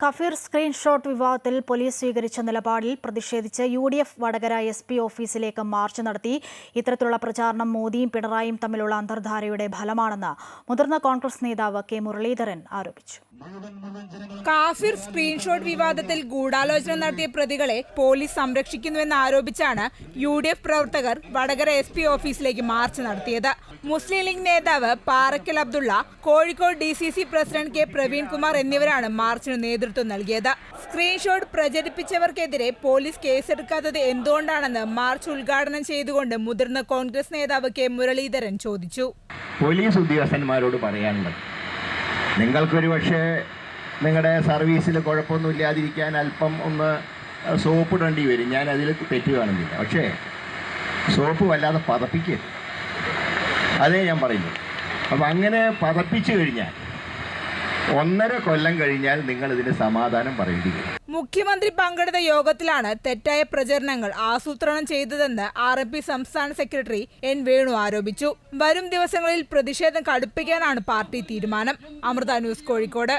Kfir screenshot വിവാദത്തിൽ police സ്വീകരിച്ച നിലപാടിൽ പ്രതിഷേധിച്ച് U D F Vadakara S P ഓഫീസിലേക്ക് മാർച്ച് നടത്തി. ഇത്തരത്തിലുള്ള പ്രചാരണം മോദിയും പിണറായിയും തമ്മിലുള്ള അന്തർധാരയുടെ ഫലമാണെന്ന് മുതിർന്ന കോൺഗ്രസ് നേതാവ് കെ മുരളീധരൻ ആരോപിച്ചു. കാഫിർ സ്ക്രീൻഷോട്ട് വിവാദത്തിൽ ഗൂഢാലോചന നടത്തിയ പ്രതികളെ പോലീസ് സംരക്ഷിക്കുന്നുവെന്ന് ആരോപിച്ചാണ് യു ഡി എഫ് പ്രവർത്തകർ വടകര എസ് പി ഓഫീസിലേക്ക് മാർച്ച് നടത്തിയത്. മുസ്ലിം ലീഗ് നേതാവ് Parakkal Abdulla Kozhikode D C C president K Praveenkumar എന്നിവരാണ് മാർച്ചിന് നേതൃത്വം നൽകിയത്. സ്ക്രീൻഷോട്ട് പ്രചരിപ്പിച്ചവർക്കെതിരെ പോലീസ് കേസെടുക്കാത്തത് എന്തുകൊണ്ടാണെന്ന് മാർച്ച് ഉദ്ഘാടനം ചെയ്തുകൊണ്ട് മുതിർന്ന കോൺഗ്രസ് നേതാവ് കെ മുരളീധരൻ ചോദിച്ചു. പോലീസ് ഉദ്യോഗസ്ഥന്മാരോട് പറയാനുള്ളത് നിങ്ങൾക്കൊരു പക്ഷേ നിങ്ങളുടെ സർവീസിൽ കുഴപ്പമൊന്നും ഇല്ലാതിരിക്കാൻ അല്പം ഒന്ന് സോപ്പ് ഇടേണ്ടി വരും. ഞാൻ അതിൽ തെറ്റ് കാണുന്നില്ല. പക്ഷേ സോപ്പ് വല്ലാതെ പതപ്പിക്കരുത്. അതേ ഞാൻ പറയുന്നു. അപ്പം അങ്ങനെ പതപ്പിച്ചു കഴിഞ്ഞാൽ ഒന്നര കൊല്ലം കഴിഞ്ഞാൽ നിങ്ങൾ ഇതിന് സമാധാനം പറയേണ്ടി വരും മുഖ്യമന്ത്രി പങ്കെടുത്ത യോഗത്തിലാണ് തെറ്റായ പ്രചരണങ്ങൾ ആസൂത്രണം ചെയ്തതെന്ന് ആർ എം പി സംസ്ഥാന സെക്രട്ടറി എൻ വേണു ആരോപിച്ചു. വരും ദിവസങ്ങളിൽ പ്രതിഷേധം കടുപ്പിക്കാനാണ് പാർട്ടി തീരുമാനം. അമൃത ന്യൂസ് കോഴിക്കോട്.